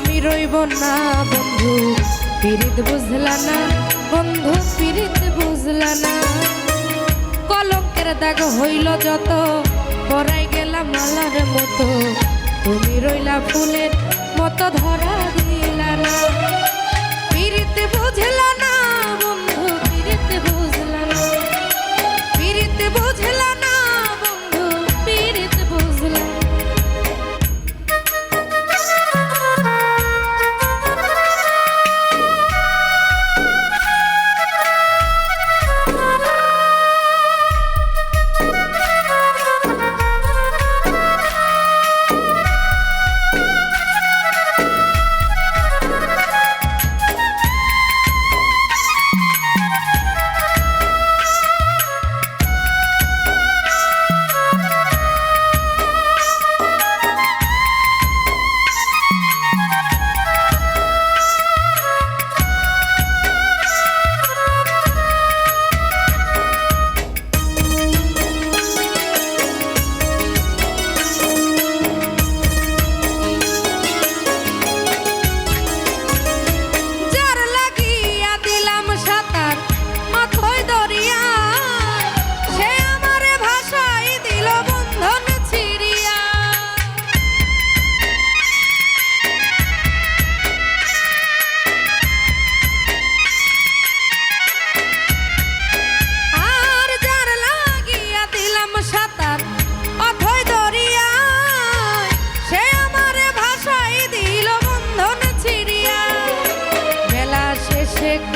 রইব না, বন্ধু। পিরিত বুঝলা না, বন্ধু, পিরিত বুঝলা না। কলঙ্কের দাগ হইল যত, পরাই গেলাম মালার মতো। তুমি রইলা ফুলের মতো ধরা দিলা না। পিরিত বুঝলা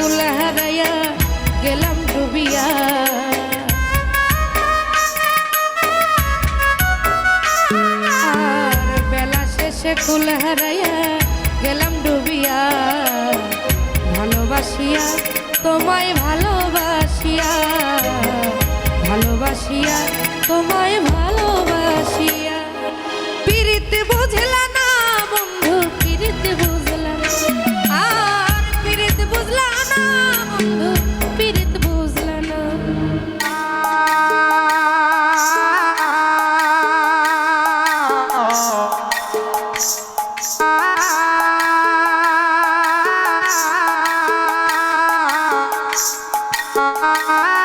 কুল হারাইয়া গেলাম ডুবিয়া। আর বেলা শেষে কুল হারাইয়া গেলাম ডুবিয়া। ভালোবাসিয়া, তোমায় ভালোবাসিয়া। ভালোবাসিয়া, তোমায় ভালোবাসিয়া ও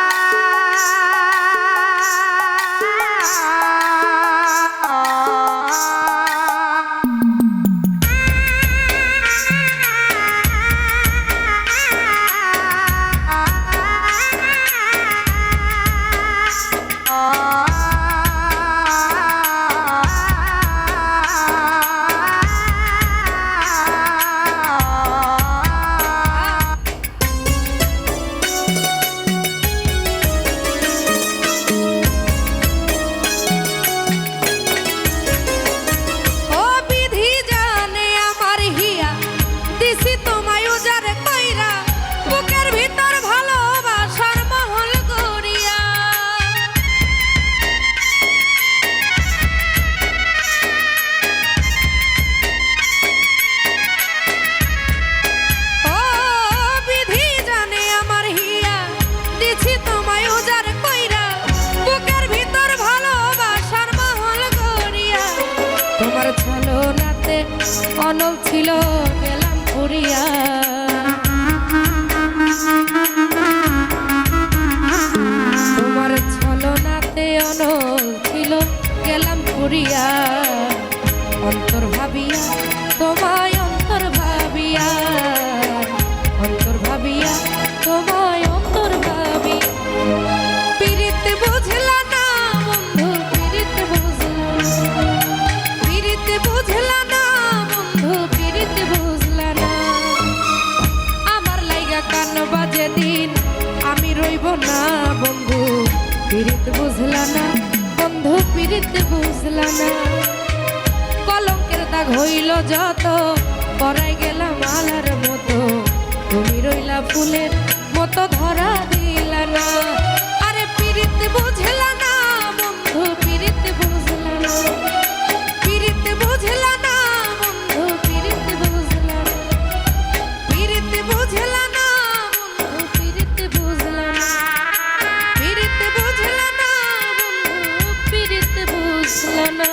অনল ছিল গেলাম পুরিয়া না, বন্ধু, পীড়িত বুঝলা না, বন্ধু, পীড়িত বুঝলা না। কলঙ্কের দাগ হইল যত, পরাই গেলাম আলার মতো। আসলো না